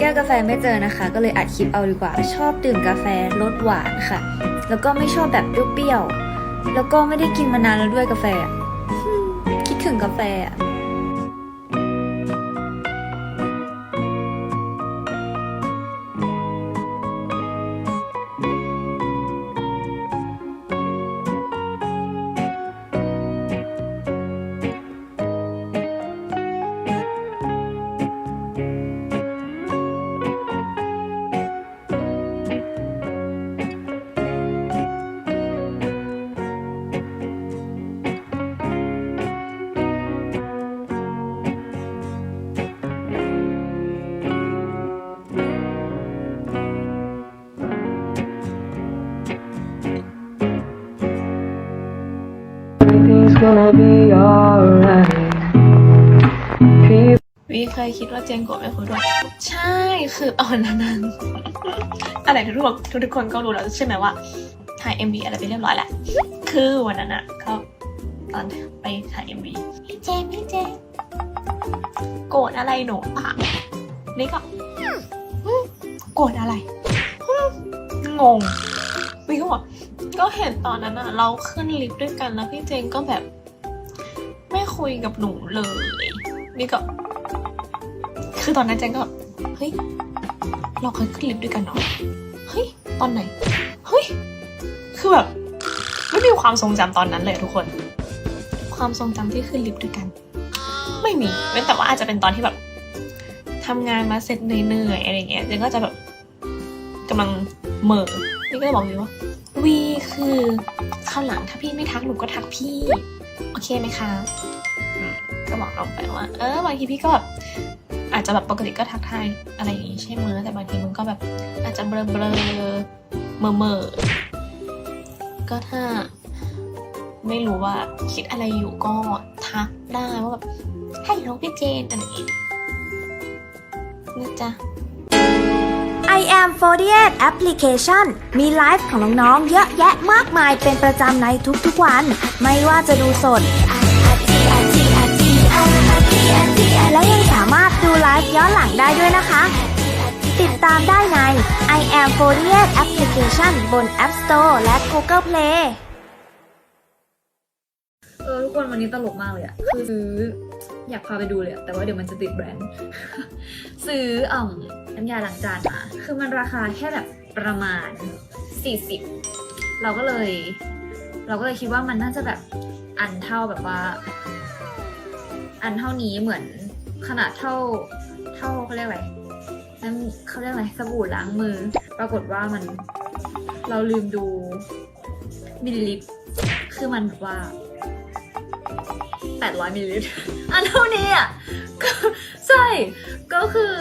แก้วกาแฟไม่เจอนะคะ ก็เลยอัดคลิปเอาดีกว่า ชอบดื่มกาแฟรสหวานค่ะ แล้วก็ไม่ชอบแบบเปรี้ยวๆแล้วก็ไม่ได้กินมานานแล้วด้วยกาแฟคิดถึงกาแฟอะ วีเคยคิดว่าเจนโกรธไม่คุยด้วยใช่คืออ่อนนั้นอะไรทุกคนทุกคนก็รู้แล้วใช่ไหมว่าถ่าย MV อะไรไปเรียบร้อยแล้วคือวันนั้นอะเขาตอนไปถ่าย MV พี่เจนพี่เจนโกรธอะไรหนูปะนี่ก็โกรธอะไร งงวีก็บอกก็เห็นตอนนั้นอะเราขึ้นลิฟต์ด้วยกันแล้วพี่เจนก็แบบ ไม่คุยกับหนูเลย นี่ก็ คือตอนนั้นเจนก็แบบเฮ้ยเราเคยขึ้นลิฟต์ด้วยกันเหรอเฮ้ยตอนไหนเฮ้ยคือแบบไม่มีความทรงจำตอนนั้นเลยทุกคน ความทรงจำที่ขึ้นลิฟต์ด้วยกัน ไม่มีเว้นแต่ว่าอาจจะเป็นตอนที่แบบทำงานมาเสร็จเหนื่อยๆอะไรเงี้ยเจนก็จะแบบกำลังเหม่อนี่ก็เลยบอกวีว่าวีคือข้าวหลังถ้าพี่ไม่ทักหนูก็ทักพี่ โอเคไหมคะ ก็บอกน้องไปว่า เออบางทีพี่ก็แบบอาจจะแบบปกติก็ทักทายอะไรอย่างงี้ใช่ไหมแต่บางทีมันก็แบบอาจจะเบลอเบลอเมอเมอก็ถ้า ไม่รู้ว่าคิดอะไรอยู่ก็ทักได้ว่าแบบฮัลโหลพี่เจนอะไรอย่างงี้นะจ๊ะ I am 48 application มีไลฟ์ของน้องๆ เยอะแยะมากมายเป็นประจำในทุกๆวัน ไม่ว่าจะดูสด และยังสามารถดูไลฟ์ย้อนหลังได้ด้วยนะคะ ติดตามได้ใน I am 48 application บน App Store และ Google Play เออทุกคนวันนี้ตลกมากเลยอะคือซื้ออยากพาไปดูเลยอะแต่ว่าเดี๋ยวมันจะติดแบรนด์ ซื้ออ่อมน้ำยาล้างจานมาคือมันราคาแค่แบบประมาณ 40 เราก็เลย เราก็เลยคิดว่ามันน่าจะแบบอันเท่าแบบว่า อันเท่านี้เหมือน ขนาดเท่าเท่าเขาเรียกอะไรนั่นเขาเรียกอะไรสบู่ล้างมือ ปรากฏว่ามันเราลืมดูมิลลิลิตรคือมันแบบว่า800มิลลิลิตรอันเท่านี้อะก็ใช่ก็คือ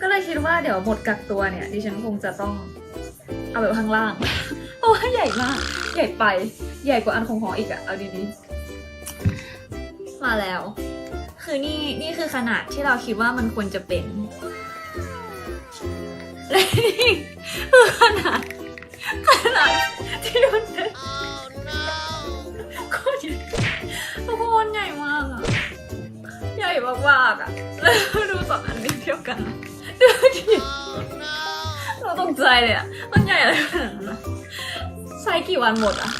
ก็เลยคิดว่าเดี๋ยวหมดกักตัวเนี่ย ดิฉันคงจะต้องเอาแบบข้างล่างเพราะว่าใหญ่มาก ใหญ่ไป ใหญ่กว่าอันของหออีกอะเอาดีๆ มาแล้ว คือนี่นี่คือขนาดที่เราคิดว่ามันควรจะเป็นและนี่คือขนาดขนาดที่มันเป็นโคตรใหญ่ทุกคนใหญ่มากอะใหญ่มากๆอะแล้วดูสองอันนี้เทียบกันอะดูดิเราตกใจเลยอะมันใหญ่อะไรขนาดนั้นอะใช้กี่วันหมดอะ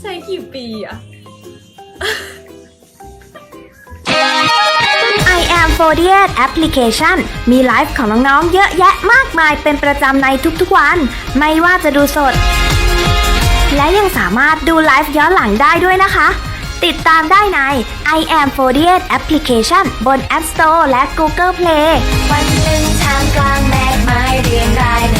ใช้กี่ปีอะ I am 48 application มีไลฟ์ของน้องๆ เยอะแยะมากมายเป็นประจำในทุกๆวัน ไม่ว่าจะดูสด และยังสามารถดูไลฟ์ย้อนหลังได้ด้วยนะคะ ติดตามได้ใน I am 48 application บน App Store และ Google Play วันหนึ่งทางกลางแมกไม้เรียงรายใน